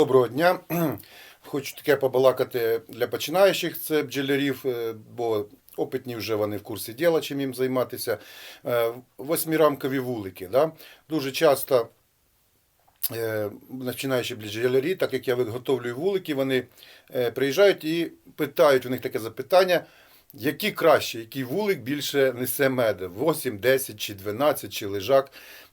Доброго дня. Хочу таке побалакати для починаючих це бджолярів, е, бо опитні вже вони в курсі діла, чим їм займатися. Е, Восьмирамкові вулики. Да? Дуже часто е, починаючи бджолярі, так як я виготовлюю вулики, вони приїжджають і питають у них таке запитання. Які краще, який вулик більше несе меду? 8, 10 чи 12 чи лежак.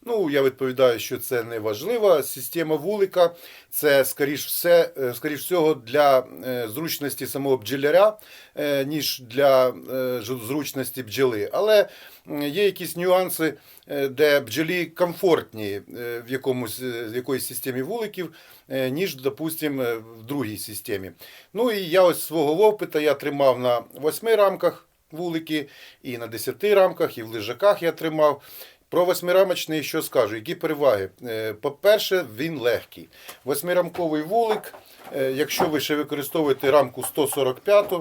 Ну, я відповідаю, що це не важливо. Система вулика це скоріш все, е, скоріш всього для е, зручності самого бджоляря, е, ніж для зручності бджоли. Але є якісь нюанси, де бджолі комфортні в якомусь в якоїсь системі вуликів, ніж, допустимо, в другій системі. Ну і я ось свого опита я тримав на восьми рамках вулики, і на 10 рамках, і в лежаках я тримав. Про восьмирамочний що скажу? Які переваги? Е, По-перше, він легкий. Восьмирамковий вулик, е, якщо ви ще використовуєте рамку 145,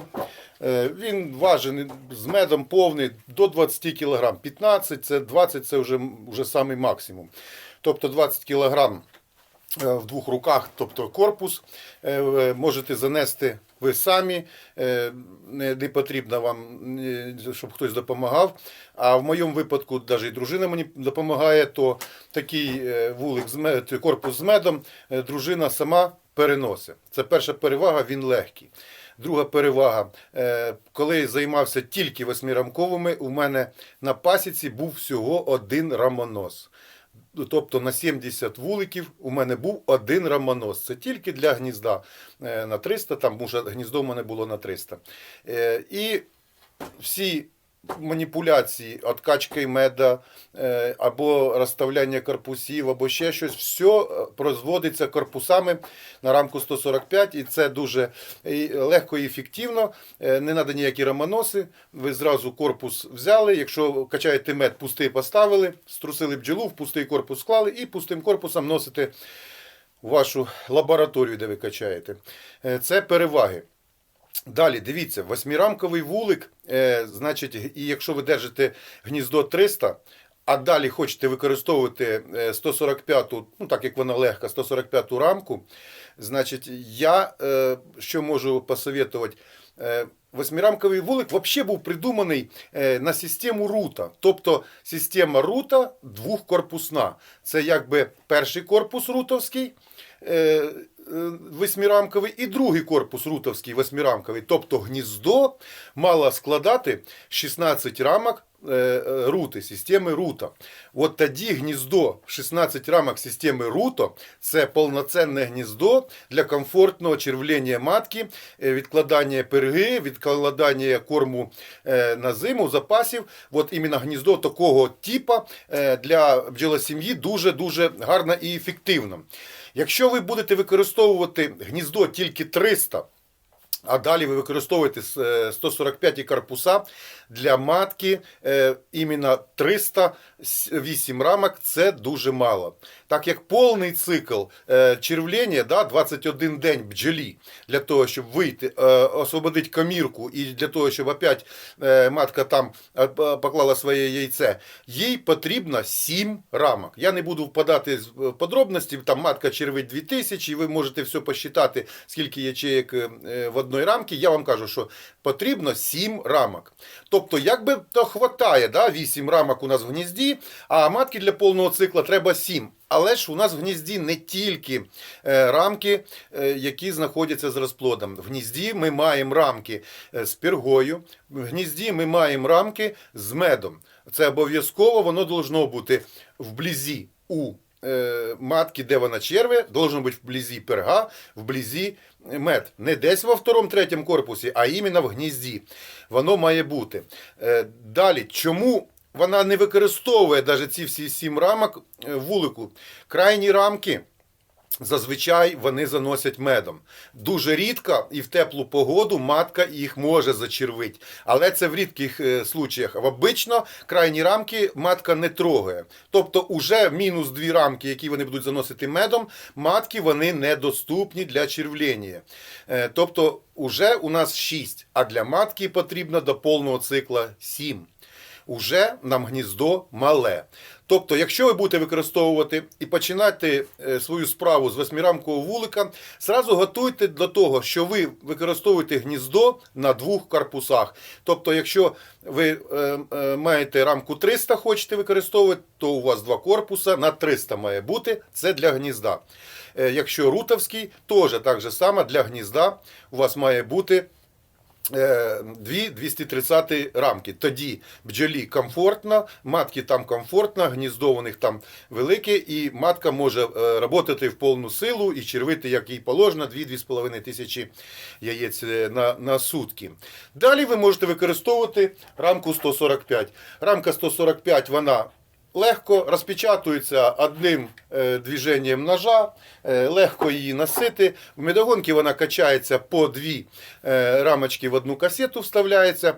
е, він важений з медом повний до 20 кг. 15 це 20 це вже, вже самий максимум. Тобто 20 кг в двох руках, тобто корпус, е, ви можете занести ви самі, е, не, потрібно вам, е, щоб хтось допомагав. А в моєму випадку, навіть дружина мені допомагає, то такий е, вулик з мед, корпус з медом е, дружина сама переносить. Це перша перевага, він легкий. Друга перевага, е, коли займався тільки восьмирамковими, у мене на пасіці був всього один рамонос. Тобто на 70 вуликів у мене був один рамонос. Це тільки для гнізда е, на 300, там може гніздо в мене було на 300. Е, І всі маніпуляції, откачки меда е, або розставляння корпусів, або ще щось, все производиться корпусами на рамку 145, і це дуже легко і ефективно. Е, Не треба ніякі рамоноси. Ви зразу корпус взяли. Якщо качаєте мед, пустий поставили, струсили бджолу, в пустий корпус склали і пустим корпусом носите вашу лабораторію, де ви качаєте. Е, Це переваги. Далі, дивіться, восьмирамковий вулик, е, значить, і якщо ви держите гніздо 300, а далі хочете використовувати е, 145-ту, ну так як вона легка, 145-ту рамку, значить, я е, що можу посоветувати? Е, Восьмирамковий вулик взагалі був придуманий е, на систему рута. Тобто система рута двохкорпусна. Це якби перший корпус рутовський, е, е, і другий корпус рутовський восьмирамковий. Тобто гніздо мало складати 16 рамок рути, системи рута. От тоді гніздо 16 рамок системи рута це повноцінне гніздо для комфортного червлення матки, е, відкладання перги, відкладання корму е, на зиму, запасів. От іменно гніздо такого типа е, для бджолосім'ї дуже-дуже гарно і ефективно. Якщо ви будете використовувати гніздо тільки 300, а далі ви використовуєте е, 145 корпуса для матки е, іменно 308 рамок це дуже мало. Так як повний цикл е, червлення, да, 21 день бджолі для того, щоб вийти, е, освободити комірку і для того, щоб опять е, матка там е, поклала своє яйце, їй потрібно 7 рамок. Я не буду впадати в подробності, там матка червить 2000, і ви можете все посчитати, скільки ячеїк е, в одній рамці. Я вам кажу, що потрібно 7 рамок. Тобто, якби то хватає, да, 8 рамок у нас в гнізді, а матки для повного цикла треба 7. Але ж у нас в гнізді не тільки е, рамки, е, які знаходяться з розплодом. В гнізді ми маємо рамки е, з пергою, в гнізді ми маємо рамки з медом. Це обов'язково воно должно бути вблизі у е, матки, де вона черве, должен бути вблизі перга, вблизі мед. Не десь во второму, третьому корпусі, а іменно в гнізді. Воно має бути. Е, далі, чому вона не використовує навіть ці всі сім рамок е, вулику? Крайні рамки. Зазвичай вони заносять медом. Дуже рідко і в теплу погоду матка їх може зачервити. Але це в рідких е, случаях. В обично крайні рамки матка не трогає. Тобто, уже мінус дві рамки, які вони будуть заносити медом, матки вони недоступні для червлення. Е, Тобто, уже у нас 6, а для матки потрібно до повного цикла 7. Уже нам гніздо мале. Тобто, якщо ви будете використовувати і починати е, свою справу з восьмирамкового вулика, зразу готуйте до того, що ви використовуєте гніздо на двох корпусах. Тобто, якщо ви е, е, маєте рамку 300, хочете використовувати, то у вас два корпуса на 300 має бути. Це для гнізда. Якщо рутовський, теж так же само для гнізда у вас має бути дві 230 рамки. Тоді бджолі комфортно, матки там комфортно, гніздо у них там велике, і матка може е, працювати в повну силу і червити, як їй положено, 2-2,5 тисячі яєць е, на, на сутки. Далі ви можете використовувати рамку 145. Рамка 145, вона легко розпечатується одним е, движенням ножа, е, легко її носити. В медогонці вона качається по дві е, рамочки в одну касету вставляється.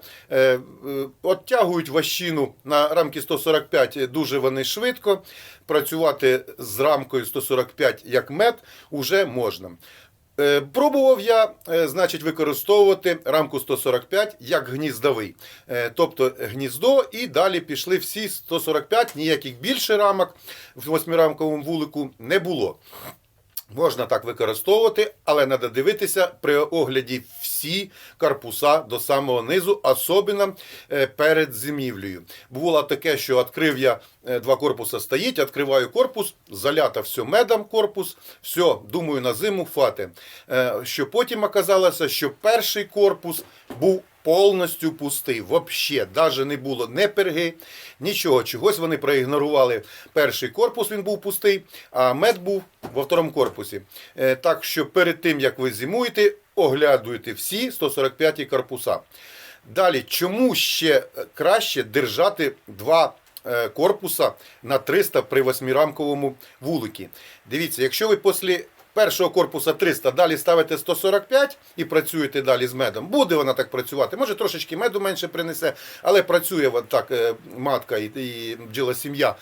Оттягують ващину на рамки 145 дуже вони швидко. Працювати з рамкою 145 як мед уже можна. Е, Пробував я, е, значить, використовувати рамку 145 як гніздовий. Е, Тобто гніздо і далі пішли всі 145, ніяких більше рамок в восьмирамковому вулику не було. Можна так використовувати, але треба дивитися при огляді всі корпуса до самого низу, особливо е, перед зимівлею. Було таке, що відкрив я е, два корпуса стоїть, відкриваю корпус, залято все медом корпус, все, думаю, на зиму фати. Е, Що потім оказалося, що перший корпус був повністю пустий. Вообще, навіть не було ні перги, нічого. Чогось вони проігнорували. Перший корпус він був пустий, а мед був во второму корпусі. Е, Так що перед тим, як ви зимуєте, оглядуйте всі 145 корпуса. Далі, чому ще краще держати два е, корпуса на 300 при восьмирамковому вуликі? Дивіться, якщо ви після першого корпуса 300 далі ставите 145 і працюєте далі з медом, буде вона так працювати. Може трошечки меду менше принесе, але працює так е, матка і, бджола сім'я.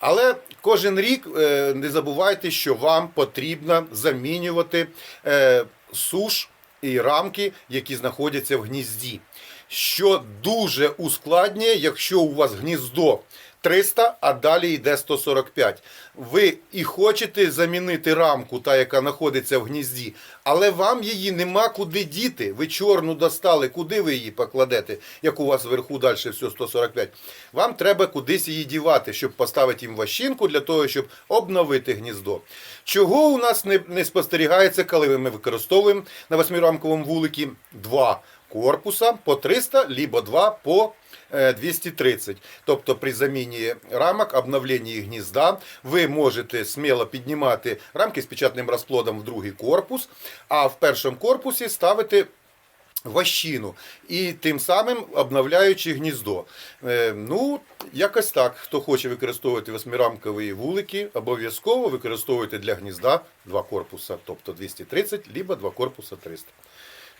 Але кожен рік е, не забувайте, що вам потрібно замінювати е, суш і рамки, які знаходяться в гнізді. Що дуже ускладнює, якщо у вас гніздо 300, а далі йде 145. Ви і хочете замінити рамку, та яка знаходиться в гнізді, але вам її нема куди діти. Ви чорну достали, куди ви її покладете, як у вас вверху далі все 145. Вам треба кудись її дівати, щоб поставити їм ващинку для того, щоб обновити гніздо. Чого у нас не, не спостерігається, коли ми використовуємо на восьмирамковому вуликі два корпуса по 300, либо два по е, 230. Тобто при заміні рамок, обновленні гнізда, ви можете сміло піднімати рамки з печатним розплодом в другий корпус, а в першому корпусі ставити ващину і тим самим обновляючи гніздо. Е, ну, якось так. Хто хоче використовувати восьмирамкові вулики, обов'язково використовуйте для гнізда два корпуса, тобто 230, либо два корпуса 300.